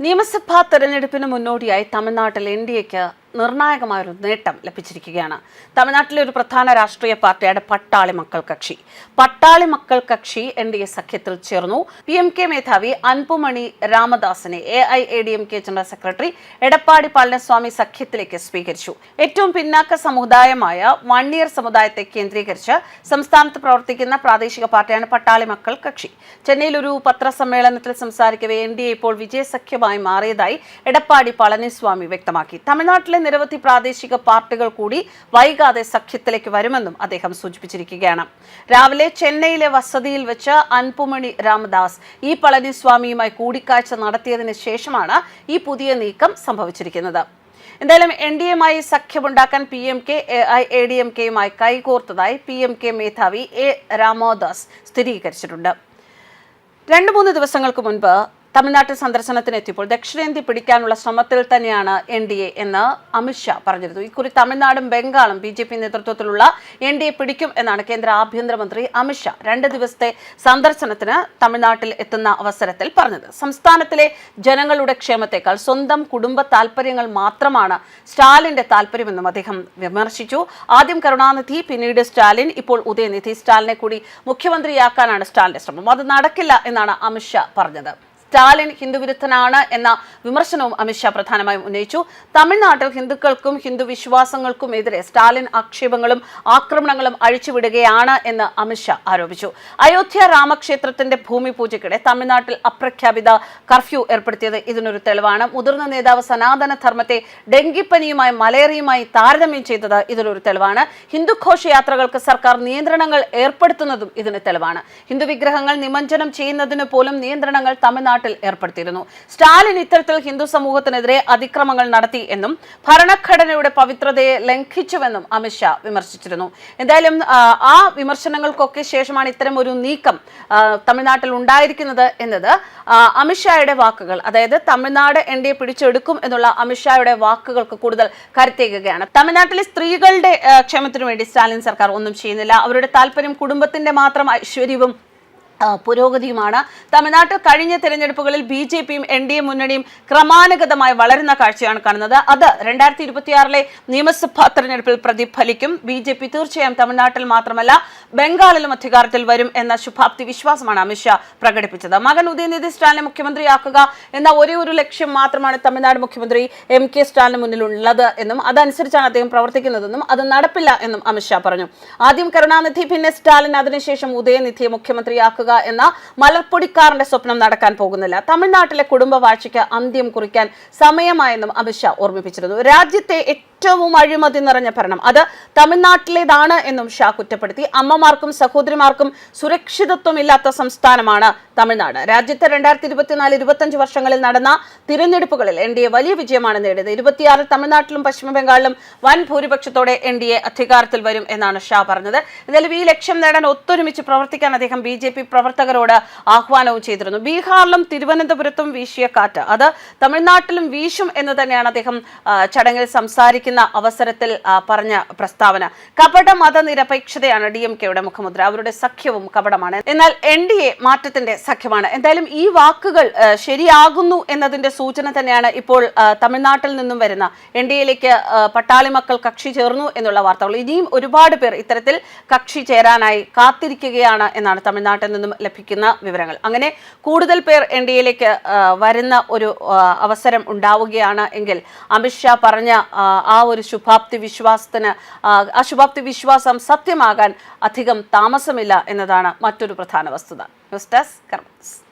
നിയമസഭാ തെരഞ്ഞെടുപ്പിന് മുന്നോടിയായി തമിഴ്നാട്ടിൽ എൻ ഡി എക്ക് നിർണായകമായൊരു നേട്ടം ലഭിച്ചിരിക്കുകയാണ്. തമിഴ്നാട്ടിലെ ഒരു പ്രധാന രാഷ്ട്രീയ പാർട്ടിയാണ് പട്ടാളി മക്കൾ കക്ഷി. പട്ടാളി മക്കൾ കക്ഷി എൻ ഡി എ സഖ്യത്തിൽ ചേർന്നു. പി എം കെ മേധാവി Anbumani രാമദാസിനെ A I A D M K general secretary Edappadi Palaniswami സഖ്യത്തിലേക്ക് സ്വീകരിച്ചു. ഏറ്റവും പിന്നാക്ക സമുദായമായ വണ്ണിയർ സമുദായത്തെ കേന്ദ്രീകരിച്ച് സംസ്ഥാനത്ത് പ്രവർത്തിക്കുന്ന പ്രാദേശിക പാർട്ടിയാണ് പട്ടാളി മക്കൾ കക്ഷി. ചെന്നൈയിൽ ഒരു പത്രസമ്മേളനത്തിൽ സംസാരിക്കവേ എൻ ഡി എ ഇപ്പോൾ വിജയസഖ്യമായി മാറിയതായി എടപ്പാടി പളനിസ്വാമി വ്യക്തമാക്കി. തമിഴ്നാട്ടിലെ നിരവധി പ്രാദേശിക പാർട്ടികൾ കൂടി വൈകാതെ സഖ്യത്തിലേക്ക് വരുമെന്നും അദ്ദേഹം സൂചിപ്പിച്ചിരിക്കുകയാണ്. രാവിലെ ചെന്നൈയിലെ വസതിയിൽ വെച്ച് അൻപുമണി രാമദാസ് ഇ പളനിസ്വാമിയുമായി കൂടിക്കാഴ്ച നടത്തിയതിനു ശേഷമാണ് ഈ പുതിയ നീക്കം സംഭവിച്ചിരിക്കുന്നത്. എന്തായാലും എൻ ഡി എമായി സഖ്യമുണ്ടാക്കാൻ P M K A D M കെയുമായി കൈകോർത്തതായി പി എം കെ മേധാവി എ രാമോദാസ് സ്ഥിരീകരിച്ചിട്ടുണ്ട്. രണ്ട് മൂന്ന് ദിവസങ്ങൾക്ക് മുൻപ് തമിഴ്നാട്ടിൽ സന്ദർശനത്തിനെത്തിയപ്പോൾ ദക്ഷിണേന്ത്യ പിടിക്കാനുള്ള ശ്രമത്തിൽ തന്നെയാണ് എൻ ഡി എ എന്ന് അമിത്ഷാ പറഞ്ഞിരുന്നു. ഇക്കുറി തമിഴ്നാടും ബംഗാളും ബി ജെ പി നേതൃത്വത്തിലുള്ള എൻ ഡി എ പിടിക്കും എന്നാണ് കേന്ദ്ര ആഭ്യന്തരമന്ത്രി അമിത്ഷാ രണ്ട് ദിവസത്തെ സന്ദർശനത്തിന് തമിഴ്നാട്ടിൽ എത്തുന്ന അവസരത്തിൽ പറഞ്ഞത്. സംസ്ഥാനത്തിലെ ജനങ്ങളുടെ ക്ഷേമത്തെക്കാൾ സ്വന്തം കുടുംബ താല്പര്യങ്ങൾ മാത്രമാണ് സ്റ്റാലിന്റെ താല്പര്യമെന്നും അദ്ദേഹം വിമർശിച്ചു. ആദ്യം കരുണാനിധി പിന്നീട് സ്റ്റാലിൻ ഇപ്പോൾ ഉദയനിധി. സ്റ്റാലിനെ കൂടി മുഖ്യമന്ത്രിയാക്കാനാണ് സ്റ്റാലിന്റെ ശ്രമം. അത് നടക്കില്ല എന്നാണ് അമിത്ഷാ പറഞ്ഞത്. സ്റ്റാലിൻ ഹിന്ദുവിരുദ്ധനാണ് എന്ന വിമർശനവും അമിത്ഷാ പ്രധാനമായും ഉന്നയിച്ചു. തമിഴ്നാട്ടിൽ ഹിന്ദുക്കൾക്കും ഹിന്ദു വിശ്വാസങ്ങൾക്കും എതിരെ സ്റ്റാലിൻ ആക്ഷേപങ്ങളും ആക്രമണങ്ങളും അഴിച്ചുവിടുകയാണ് എന്ന് അമിത്ഷാ ആരോപിച്ചു. അയോധ്യ രാമക്ഷേത്രത്തിന്റെ ഭൂമി പൂജയ്ക്കിടെ തമിഴ്നാട്ടിൽ അപ്രഖ്യാപിത കർഫ്യൂ ഏർപ്പെടുത്തിയത് ഇതിനൊരു തെളിവാണ്. മുതിർന്ന നേതാവ് സനാതന ധർമ്മത്തെ ഡെങ്കിപ്പനിയുമായി മലേറിയുമായി താരതമ്യം ചെയ്തത് ഇതിനൊരു തെളിവാണ്. ഹിന്ദു ഘോഷയാത്രകൾക്ക് സർക്കാർ നിയന്ത്രണങ്ങൾ ഏർപ്പെടുത്തുന്നതും ഇതിന് തെളിവാണ്. ഹിന്ദു വിഗ്രഹങ്ങൾ നിമഞ്ജനം ചെയ്യുന്നതിന് പോലും നിയന്ത്രണങ്ങൾ തമിഴ്നാട്ടിൽ ഏർപ്പെടുത്തിയിരുന്നു. സ്റ്റാലിൻ ഇത്തരത്തിൽ ഹിന്ദു സമൂഹത്തിനെതിരെ അതിക്രമങ്ങൾ നടത്തി എന്നും ഭരണഘടനയുടെ പവിത്രതയെ ലംഘിച്ചുവെന്നും അമിത്ഷാ വിമർശിച്ചിരുന്നു. എന്തായാലും ആ, വിമർശനങ്ങൾക്കൊക്കെ ശേഷമാണ് ഇത്തരം ഒരു നീക്കം തമിഴ്നാട്ടിൽ ഉണ്ടായിരിക്കുന്നത് എന്നത്. അമിത്ഷായുടെ വാക്കുകൾ അതായത് തമിഴ്നാട് എൻ ഡി എ പിടിച്ചെടുക്കും എന്നുള്ള അമിത്ഷായുടെ വാക്കുകൾക്ക് കൂടുതൽ കരുത്തേകുകയാണ്. തമിഴ്നാട്ടിലെ സ്ത്രീകളുടെ ക്ഷേമത്തിനു വേണ്ടി സ്റ്റാലിൻ സർക്കാർ ഒന്നും ചെയ്യുന്നില്ല. അവരുടെ താല്പര്യം കുടുംബത്തിന്റെ മാത്രം ഐശ്വര്യവും പുരോഗതിയുമാണ്. തമിഴ്നാട്ടിൽ കഴിഞ്ഞ തെരഞ്ഞെടുപ്പുകളിൽ ബി ജെ പിയും എൻ ഡി എ മുന്നണിയും ക്രമാനുഗതമായി വളരുന്ന കാഴ്ചയാണ് കാണുന്നത്. അത് രണ്ടായിരത്തി ഇരുപത്തിയാറിലെ നിയമസഭാ തെരഞ്ഞെടുപ്പിൽ പ്രതിഫലിക്കും. ബി ജെ പി തീർച്ചയായും തമിഴ്നാട്ടിൽ മാത്രമല്ല ബംഗാളിലും അധികാരത്തിൽ വരും എന്ന ശുഭാപ്തി വിശ്വാസമാണ് അമിത്ഷാ പ്രകടിപ്പിച്ചത്. മകൻ ഉദയനിധി സ്റ്റാലിനെ മുഖ്യമന്ത്രിയാക്കുക എന്ന ഒരേ ഒരു ലക്ഷ്യം മാത്രമാണ് തമിഴ്നാട് മുഖ്യമന്ത്രി എം കെ സ്റ്റാലിന് മുന്നിലുള്ളത് എന്നും അതനുസരിച്ചാണ് അദ്ദേഹം പ്രവർത്തിക്കുന്നതെന്നും അത് നടപ്പില്ല എന്നും അമിത്ഷാ പറഞ്ഞു. ആദ്യം കരുണാനിധി പിന്നെ സ്റ്റാലിൻ അതിനുശേഷം ഉദയനിധിയെ മുഖ്യമന്ത്രിയാക്കുക എന്ന മലർപ്പൊടിക്കാരന്റെ സ്വപ്നം നടക്കാൻ പോകുന്നില്ല. തമിഴ്നാട്ടിലെ കുടുംബ വാഴ്ചയ്ക്ക് അന്ത്യം കുറിക്കാൻ സമയമായെന്നും അമിത്ഷാ ഓർമ്മിപ്പിച്ചിരുന്നു. രാജ്യത്തെ ഏറ്റവും അഴിമതി നിറഞ്ഞ ഭരണം. അത് തമിഴ്നാട്ടിലേതാണ് എന്നും ഷാ കുറ്റപ്പെടുത്തി. അമ്മമാർക്കും സഹോദരിമാർക്കും സുരക്ഷിതത്വം ഇല്ലാത്ത സംസ്ഥാനമാണ് തമിഴ്നാട്. രാജ്യത്തെ രണ്ടായിരത്തി ഇരുപത്തിനാല് ഇരുപത്തഞ്ച് വർഷങ്ങളിൽ നടന്ന തിരഞ്ഞെടുപ്പുകളിൽ എൻ ഡി എ വലിയ വിജയമാണ് നേടിയത്. ഇരുപത്തിയാറിൽ തമിഴ്നാട്ടിലും പശ്ചിമ ബംഗാളിലും വൻ ഭൂരിപക്ഷത്തോടെ എൻ ഡി എ അധികാരത്തിൽ വരും എന്നാണ് ഷാ പറഞ്ഞത്. എന്നാലും ഈ ലക്ഷ്യം നേടാൻ ഒത്തൊരുമിച്ച് പ്രവർത്തിക്കാൻ അദ്ദേഹം ബി ജെ പി പ്രവർത്തകരോട് ആഹ്വാനവും ചെയ്തിരുന്നു. ബീഹാറിലും തിരുവനന്തപുരത്തും വീശിയ കാറ്റ്. അത് തമിഴ്നാട്ടിലും വീശും എന്ന് തന്നെയാണ് അദ്ദേഹം ചടങ്ങിൽ ചടങ്ങിൽ സംസാരിക്കുന്ന അവസരത്തിൽ പറഞ്ഞ പ്രസ്താവന. കപട മതനിരപേക്ഷതയാണ് ഡി എം കെയുടെ മുഖമുദ്ര. അവരുടെ സഖ്യവും കപടമാണ്. എന്നാൽ എൻ ഡി എ മാറ്റത്തിന്റെ സഖ്യമാണ്. എന്തായാലും ഈ വാക്കുകൾ ശരിയാകുന്നു എന്നതിന്റെ സൂചന തന്നെയാണ് ഇപ്പോൾ തമിഴ്നാട്ടിൽ നിന്നും വരുന്ന എൻ ഡി എയിലേക്ക് പട്ടാളി മക്കൾ കക്ഷി ചേർന്നു എന്നുള്ള വാർത്തകൾ. ഇനിയും ഒരുപാട് പേർ ഇത്തരത്തിൽ കക്ഷി ചേരാനായി കാത്തിരിക്കുകയാണ് എന്നാണ് തമിഴ്നാട്ടിൽ നിന്നും ലഭിക്കുന്ന വിവരങ്ങൾ. അങ്ങനെ കൂടുതൽ പേർ എൻ ഡി എയിലേക്ക് വരുന്ന ഒരു അവസരം ഉണ്ടാവുകയാണ് എങ്കിൽ അമിത്ഷാ പറഞ്ഞ ആ ഒരു ശുഭാപ്തി വിശ്വാസത്തിന് ആ, ശുഭാപ്തി വിശ്വാസം സത്യമാകാൻ അധികം താമസമില്ല എന്നതാണ് മറ്റൊരു പ്രധാന വസ്തുത. News desk കർമ്മസ്